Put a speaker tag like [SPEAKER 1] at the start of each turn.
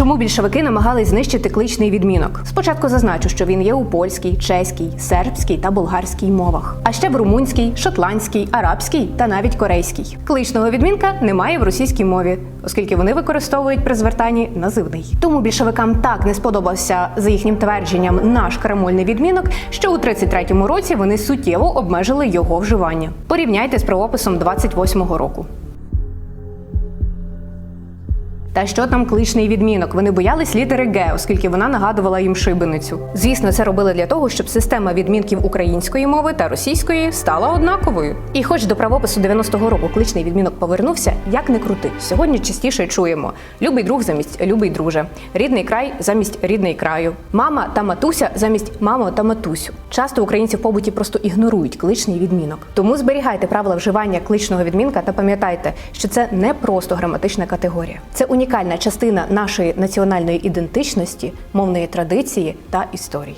[SPEAKER 1] Чому більшовики намагались знищити кличний відмінок? Спочатку зазначу, що він є у польській, чеській, сербській та болгарській мовах, а ще в румунській, шотландській, арабській та навіть корейській. Кличного відмінка немає в російській мові, оскільки вони використовують при звертанні називний. Тому більшовикам так не сподобався за їхнім твердженням наш крамольний відмінок, що у 33-му році вони суттєво обмежили його вживання. Порівняйте з правописом 28-го року. Та що там кличний відмінок? Вони боялись літери Г, оскільки вона нагадувала їм шибеницю. Звісно, це робили для того, щоб система відмінків української мови та російської стала однаковою. І хоч до правопису 90-го року кличний відмінок повернувся, як не крути. Сьогодні частіше чуємо: любий друг замість любий друже, рідний край замість рідний краю, мама та матуся замість мамо та матусю. Часто українці в побуті просто ігнорують кличний відмінок. Тому зберігайте правила вживання кличного відмінка та пам'ятайте, що це не просто граматична категорія. Це унікальна частина нашої національної ідентичності, мовної традиції та історії.